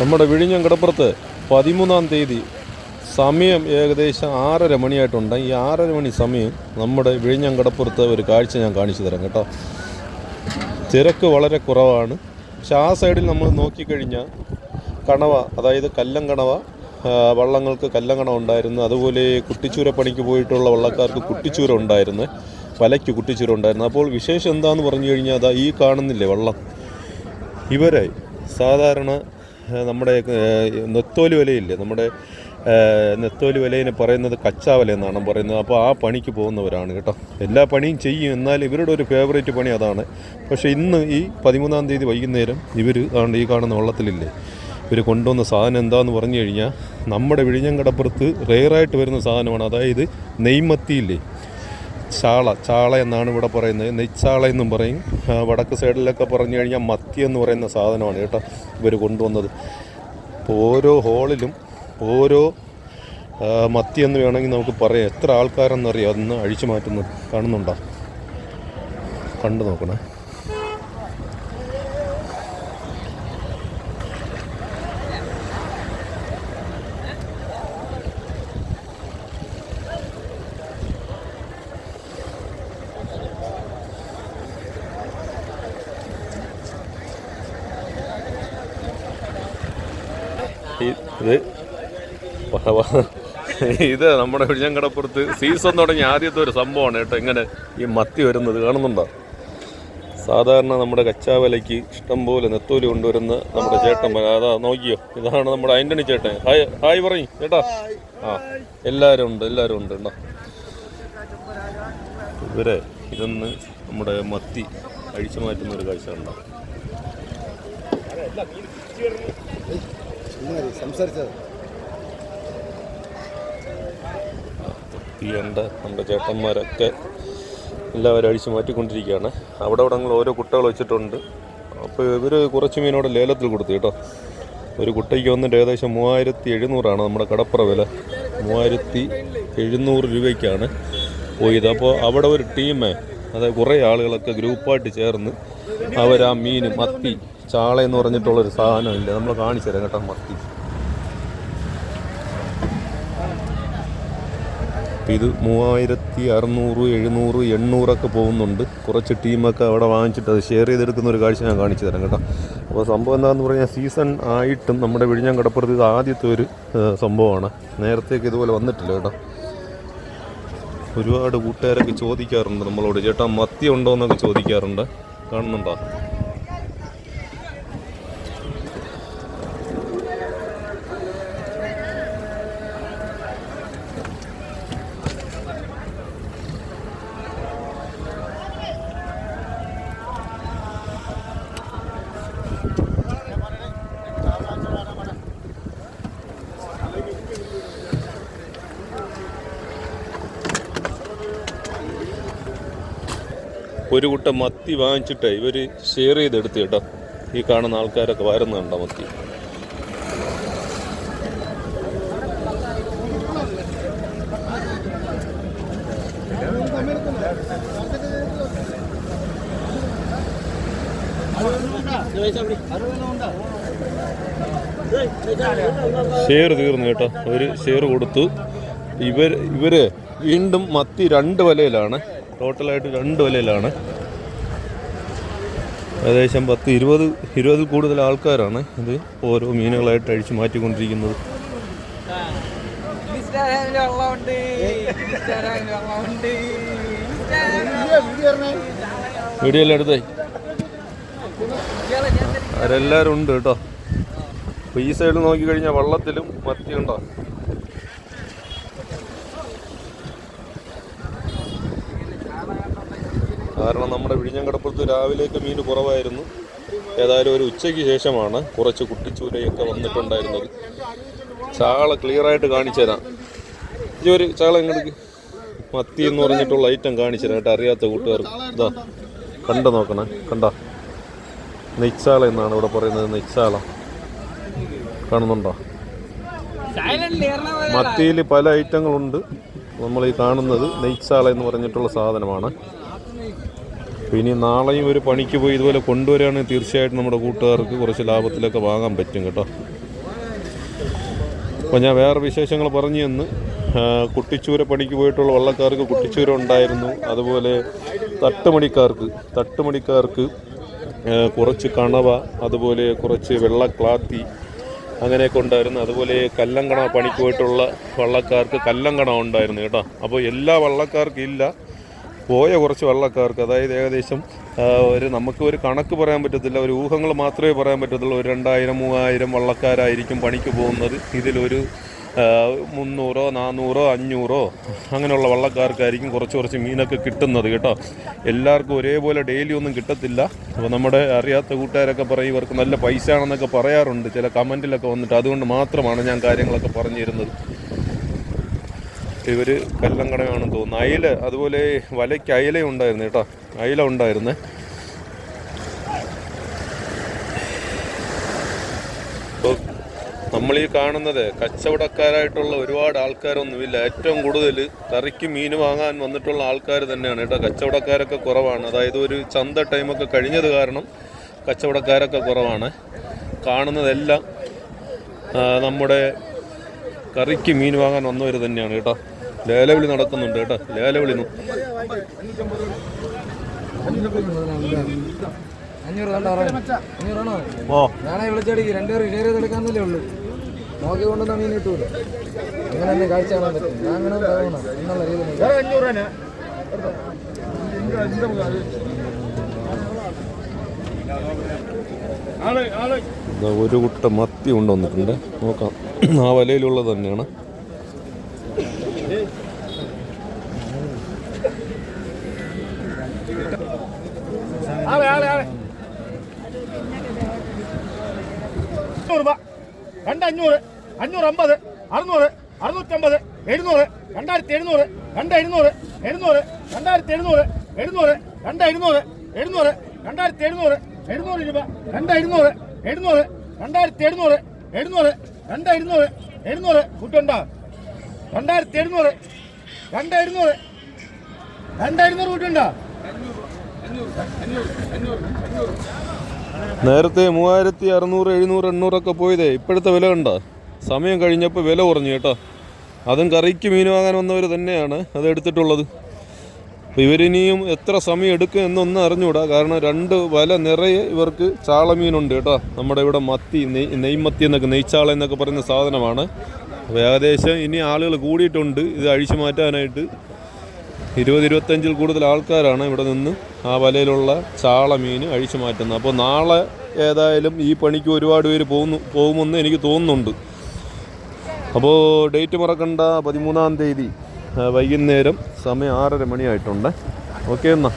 നമ്മുടെ വിഴിഞ്ഞം കടപ്പുറത്ത് പതിമൂന്നാം തീയതി സമയം ഏകദേശം ആറര മണിയായിട്ടുണ്ട്. ഈ ആറര മണി സമയം നമ്മുടെ വിഴിഞ്ഞം കടപ്പുറത്ത് ഒരു കാഴ്ച ഞാൻ കാണിച്ചു തരാം കേട്ടോ. തിരക്ക് വളരെ കുറവാണ്. പക്ഷെ ആ സൈഡിൽ നമ്മൾ നോക്കിക്കഴിഞ്ഞാൽ കണവ അതായത് കല്ലം കണവ വള്ളങ്ങൾക്ക് കല്ലം കണവ ഉണ്ടായിരുന്നു. അതുപോലെ കുട്ടിച്ചൂര പണിക്ക് പോയിട്ടുള്ള വള്ളക്കാർക്ക് കുട്ടിച്ചൂര ഉണ്ടായിരുന്നു. വലയ്ക്ക് കുട്ടിച്ചൂര ഉണ്ടായിരുന്നു. അപ്പോൾ വിശേഷം എന്താണെന്ന് പറഞ്ഞു കഴിഞ്ഞാൽ അതാ ഈ കാണുന്നില്ലേ വള്ളം? ഇവരെ സാധാരണ നമ്മുടെ നെത്തോലി വലയില്ലേ നമ്മുടെ നെത്തോലി വലയിനെ പറയുന്നത് കച്ചാ വല എന്നാണ് പറയുന്നത്. അപ്പോൾ ആ പണിക്ക് പോകുന്നവരാണ് കേട്ടോ. എല്ലാ പണിയും ചെയ്യും. എന്നാൽ ഇവരുടെ ഒരു ഫേവറേറ്റ് പണി അതാണ്. പക്ഷേ ഇന്ന് ഈ പതിമൂന്നാം തീയതി വൈകുന്നേരം ഇവർ ആണ് ഈ കാണുന്ന വള്ളത്തിലില്ലേ ഇവർ കൊണ്ടുവന്ന സാധനം എന്താണെന്ന് പറഞ്ഞു കഴിഞ്ഞാൽ നമ്മുടെ വിഴിഞ്ഞങ്കടപ്പുറത്ത് റെയറായിട്ട് വരുന്ന സാധനമാണ്. അതായത് നെയ്മത്തിയില്ലേ ചാള ചാള എന്നാണ് ഇവിടെ പറയുന്നത്. നെയ്ച്ചാള എന്നും പറയും. വടക്ക് സൈഡിലൊക്കെ പറഞ്ഞു കഴിഞ്ഞാൽ മത്തി എന്ന് പറയുന്ന സാധനമാണ് കേട്ടോ. ഇവർ കൊണ്ടുവന്നത്. ഓരോ ഹോളിലും ഓരോ മത്തി എന്ന് വേണമെങ്കിൽ നമുക്ക് പറയാം. എത്ര ആൾക്കാരെന്നറിയാം. അതൊന്ന് അഴിച്ചു മാറ്റുന്നത് കാണുന്നുണ്ടോ? കണ്ടു നോക്കണേ ഈ- ഇത്. ഇത് നമ്മുടെ ഉഴിഞ്ഞങ്കടപ്പുറത്ത് സീസൺ തുടങ്ങിയ ആദ്യത്തെ ഒരു സംഭവമാണ് കേട്ടോ. ഇങ്ങനെ ഈ മത്തി വരുന്നത് കാണുന്നുണ്ടോ? സാധാരണ നമ്മുടെ കച്ചാവലയ്ക്ക് ഇഷ്ടം പോലെ നെത്തോലി കൊണ്ടുവരുന്ന നമ്മുടെ ചേട്ടൻ അതാ നോക്കിയോ? ഇതാണ് നമ്മുടെ ആന്റണി ചേട്ടൻ. ഹായ് ഹായ് പറയും ചേട്ടാ. ആ എല്ലാവരും ഉണ്ട് എല്ലാവരും ഉണ്ട് ഉണ്ടോ ഇവരെ ഇതൊന്ന് നമ്മുടെ മത്തി അഴിച്ചു മാറ്റുന്ന ഒരു കാഴ്ച ഉണ്ടോ സംസാരിച്ചത്. തീയണ്ട നമ്മുടെ ചേട്ടന്മാരൊക്കെ എല്ലാവരും അഴിച്ചു മാറ്റിക്കൊണ്ടിരിക്കുകയാണ്. അവിടെ അവിടെ ഞങ്ങൾ ഓരോ കുട്ടകൾ വെച്ചിട്ടുണ്ട്. അപ്പോൾ ഇവർ കുറച്ച് മീനോടെ ലേലത്തിൽ കൊടുത്തു കേട്ടോ. ഒരു കുട്ടയ്ക്ക് വന്നിട്ട് ഏകദേശം മൂവായിരത്തി എഴുന്നൂറാണ് നമ്മുടെ കടപ്പുറ വില. മൂവായിരത്തി എഴുന്നൂറ് രൂപയ്ക്കാണ് പോയത്. അപ്പോൾ അവിടെ ഒരു ടീമേ അതായത് കുറേ ആളുകളൊക്കെ ഗ്രൂപ്പായിട്ട് ചേർന്ന് അവർ ആ മീൻ മത്തി ചാള എന്ന് പറഞ്ഞിട്ടുള്ളൊരു സാധനമില്ല. നമ്മൾ കാണിച്ചു തരാം കേട്ടോ മത്തി. ഇത് മൂവായിരത്തി അറുന്നൂറ് എഴുന്നൂറ് എണ്ണൂറൊക്കെ പോകുന്നുണ്ട്. കുറച്ച് ടീമൊക്കെ അവിടെ വാങ്ങിച്ചിട്ട് അത് ഷെയർ ചെയ്തെടുക്കുന്ന ഒരു കാഴ്ച ഞാൻ കാണിച്ചു തരാം കേട്ടോ. അപ്പോൾ സംഭവം എന്താണെന്ന് പറഞ്ഞാൽ സീസൺ ആയിട്ടും നമ്മുടെ വിഴിഞ്ഞം കടപ്പുറത്ത് ഇത് ആദ്യത്തെ ഒരു സംഭവമാണ്. നേരത്തേക്ക് ഇതുപോലെ വന്നിട്ടില്ല കേട്ടോ. ഒരുപാട് കൂട്ടുകാരൊക്കെ ചോദിക്കാറുണ്ട് നമ്മളോട്. ചേട്ടാ മത്തി ഉണ്ടോ എന്നൊക്കെ ചോദിക്കാറുണ്ട്. കാണുന്നുണ്ടോ? ഒരു കുട്ട മത്തി വാങ്ങിച്ചിട്ട് ഇവർ ഷെയർ ചെയ്തെടുത്ത് കേട്ടോ. ഈ കാണുന്ന ആൾക്കാരൊക്കെ വരുന്നുണ്ടോ മത്തി? ഷെയർ തീർന്നു കേട്ടോ. ഒരു ഷെയർ കൊടുത്തു. ഇവർ ഇവർ വീണ്ടും മത്തി രണ്ട് വലയിലാണ്. ടോട്ടലായിട്ട് രണ്ട് വലയിലാണ്. ഏകദേശം പത്ത് ഇരുപത് ഇരുപതിൽ കൂടുതൽ ആൾക്കാരാണ് ഇത് ഓരോ മീനുകളായിട്ട് അഴിച്ചു മാറ്റിക്കൊണ്ടിരിക്കുന്നത്. വീഡിയോ എല്ലാം എടുത്തേ. അവരെല്ലാവരും ഉണ്ട് കേട്ടോ. അപ്പോൾ ഈ സൈഡ് നോക്കിക്കഴിഞ്ഞാൽ വള്ളത്തിലും മത്തി ഉണ്ടോ കാരണം നമ്മുടെ വിഴിഞ്ഞം കടപ്പുറത്ത് രാവിലെയൊക്കെ മീൻ കുറവായിരുന്നു. ഏതായാലും ഒരു ഉച്ചയ്ക്ക് ശേഷമാണ് കുറച്ച് കുട്ടിച്ചൂരയൊക്കെ വന്നിട്ടുണ്ടായിരുന്നത്. ചാള ക്ലിയറായിട്ട് കാണിച്ചു തരാം. ഈ ഒരു ചാള ഇങ്ങോട്ട് മത്തി എന്ന് പറഞ്ഞിട്ടുള്ള ഐറ്റം കാണിച്ചു തരാം കേട്ടോ അറിയാത്ത കൂട്ടുകാർക്ക്. ഇതാ കണ്ട നോക്കണേ കണ്ട? നെയ്ച്ചാള എന്നാണ് ഇവിടെ പറയുന്നത് നെയ്ച്ചാള. കാണുന്നുണ്ടോ? മത്തിയിൽ പല ഐറ്റങ്ങളുണ്ട് നമ്മൾ ഈ കാണുന്നത് നെയ്ച്ചാള എന്ന് പറഞ്ഞിട്ടുള്ള സാധനമാണ്. ഇനി നാളെയും ഒരു പണിക്ക് പോയി ഇതുപോലെ കൊണ്ടുവരികയാണെങ്കിൽ തീർച്ചയായിട്ടും നമ്മുടെ കൂട്ടുകാർക്ക് കുറച്ച് ലാഭത്തിലൊക്കെ വാങ്ങാൻ പറ്റും കേട്ടോ. അപ്പോൾ ഞാൻ വേറെ വിശേഷങ്ങൾ പറഞ്ഞു തന്ന് ആ, കുട്ടിച്ചൂര പണിക്ക് പോയിട്ടുള്ള വള്ളക്കാർക്ക് കുട്ടിച്ചൂര ഉണ്ടായിരുന്നു. അതുപോലെ തട്ടുമണിക്കാർക്ക് തട്ടുമണിക്കാർക്ക് കുറച്ച് കണവ അതുപോലെ കുറച്ച് വെള്ളക്ലാത്തി അങ്ങനെയൊക്കെ ഉണ്ടായിരുന്നു. അതുപോലെ കല്ലങ്കണ പണിക്ക് പോയിട്ടുള്ള വള്ളക്കാർക്ക് കല്ലങ്കണ ഉണ്ടായിരുന്നു കേട്ടോ. അപ്പോൾ എല്ലാ വള്ളക്കാർക്കും ഇല്ല. പോയ കുറച്ച് വള്ളക്കാർക്ക് അതായത് ഏകദേശം ഒരു നമുക്ക് ഒരു കണക്ക് പറയാൻ പറ്റത്തില്ല ഒരു ഊഹങ്ങൾ മാത്രമേ പറയാൻ പറ്റത്തുള്ളൂ ഒരു രണ്ടായിരം മൂവായിരം വള്ളക്കാരായിരിക്കും പണിക്ക് പോകുന്നത്. ഇതിലൊരു മുന്നൂറോ നാന്നൂറോ അഞ്ഞൂറോ അങ്ങനെയുള്ള വള്ളക്കാർക്കായിരിക്കും കുറച്ച് കുറച്ച് മീനൊക്കെ കിട്ടുന്നത് കേട്ടോ. എല്ലാവർക്കും ഒരേപോലെ ഡെയിലി ഒന്നും കിട്ടത്തില്ല. അപ്പോൾ നമ്മുടെ അറിയാത്ത കൂട്ടുകാരൊക്കെ പറയും ഇവർക്ക് നല്ല പൈസ ആണെന്നൊക്കെ പറയാറുണ്ട്. ചില കമന്റിലൊക്കെ വന്നിട്ട് അതുകൊണ്ട് മാത്രമാണ് ഞാൻ കാര്യങ്ങളൊക്കെ പറഞ്ഞു തരുന്നത് ഇവർ കല്ലങ്കടയാണെന്ന് തോന്നുന്നു. അയില അതുപോലെ വലയ്ക്ക് അയില ഉണ്ടായിരുന്നു കേട്ടോ. അയില ഉണ്ടായിരുന്നേ. ഇപ്പോൾ നമ്മൾ ഈ കാണുന്നത് കച്ചവടക്കാരായിട്ടുള്ള ഒരുപാട് ആൾക്കാരൊന്നുമില്ല. ഏറ്റവും കൂടുതൽ കറിക്ക് മീൻ വാങ്ങാൻ വന്നിട്ടുള്ള ആൾക്കാർ തന്നെയാണ് കേട്ടോ. കച്ചവടക്കാരൊക്കെ കുറവാണ്. അതായത് ഒരു ചന്ത ടൈമൊക്കെ കഴിഞ്ഞത് കാരണം കച്ചവടക്കാരൊക്കെ കുറവാണ്. കാണുന്നതെല്ലാം നമ്മുടെ കറിക്ക് മീൻ വാങ്ങാൻ വന്നവർ തന്നെയാണ് കേട്ടോ. ലേലവിളി നടക്കുന്നുണ്ട് കേട്ടോ. ലേലവിളി ഓ. ഞാനേ വിളിച്ചടിക്ക്. രണ്ടുപേർ ഷെയർ ചെയ്തെടുക്കാന്നല്ലേ ഉള്ളൂ. നോക്കി കൊണ്ടുവന്ന മീൻ കിട്ടൂല. അങ്ങനെ തന്നെ കാഴ്ച കാണാൻ പറ്റും. ഞാൻ അങ്ങനെ പറയണം എന്നുള്ള രീതിയിൽ ഒരു കുട്ട മത്തി കൊണ്ടുവന്നിട്ടുണ്ട്. നോക്കാം. ആ വലയിലുള്ളത് തന്നെയാണ്. അഞ്ഞൂറ് രൂപ രണ്ട് അഞ്ഞൂറ് അഞ്ഞൂറ് അമ്പത് അറുന്നൂറ് അറുന്നൂറ്റമ്പത് എഴുന്നൂറ് രണ്ടായിരത്തി എഴുന്നൂറ് രണ്ട് എഴുന്നൂറ് എഴുന്നൂറ് രണ്ടായിരത്തി എഴുന്നൂറ് എഴുന്നൂറ് രണ്ട് എഴുന്നൂറ് എഴുന്നൂറ് രണ്ടായിരത്തി എഴുന്നൂറ് എഴുന്നൂറ് രൂപ രണ്ട് എഴുന്നൂറ് എഴുന്നൂറ് രണ്ടായിരത്തി എഴുന്നൂറ് എഴുന്നൂറ് രണ്ട് എഴുന്നൂറ്. എഴുന്നൂറ് കൂട്ടുണ്ടോ രണ്ടായിരത്തി എഴുന്നൂറ് രണ്ട് എഴുന്നൂറ് രണ്ട് എഴുന്നൂറ് കൂട്ടുണ്ടോ നേരത്തെ മൂവായിരത്തി അറുന്നൂറ് എഴുന്നൂറ് എണ്ണൂറൊക്കെ പോയതേ. ഇപ്പോഴത്തെ വില കണ്ട? സമയം കഴിഞ്ഞപ്പോൾ വില കുറഞ്ഞു കേട്ടോ. അതും കറിക്ക് മീൻ വാങ്ങാൻ വന്നവർ തന്നെയാണ് അത് എടുത്തിട്ടുള്ളത്. അപ്പോൾ ഇവരിനിയും എത്ര സമയം എടുക്കും എന്നൊന്നും അറിഞ്ഞുകൂടാ. കാരണം രണ്ട് വല നിറയെ ഇവർക്ക് ചാളമീനുണ്ട് കേട്ടോ. നമ്മുടെ ഇവിടെ മത്തി നെയ് നെയ്മത്തി എന്നൊക്കെ നെയ്ച്ചാള എന്നൊക്കെ പറയുന്ന സാധനമാണ്. അപ്പോൾ ഏകദേശം ഇനി ആളുകൾ കൂടിയിട്ടുണ്ട് ഇത് അഴിച്ചു മാറ്റാനായിട്ട്. ഇരുപത് ഇരുപത്തഞ്ചിൽ കൂടുതൽ ആൾക്കാരാണ് ഇവിടെ നിന്ന് ആ വലയിലുള്ള ചാള മീൻ അഴിച്ചു മാറ്റുന്നത്. അപ്പോൾ നാളെ ഏതായാലും ഈ പണിക്ക് ഒരുപാട് പേര് പോകുന്നു പോകുമെന്ന് എനിക്ക് തോന്നുന്നുണ്ട്. അപ്പോൾ ഡേറ്റ് മറക്കണ്ട പതിമൂന്നാം തീയതി വൈകുന്നേരം സമയം ആറര മണിയായിട്ടുണ്ട്. ഓക്കെ എന്നാ.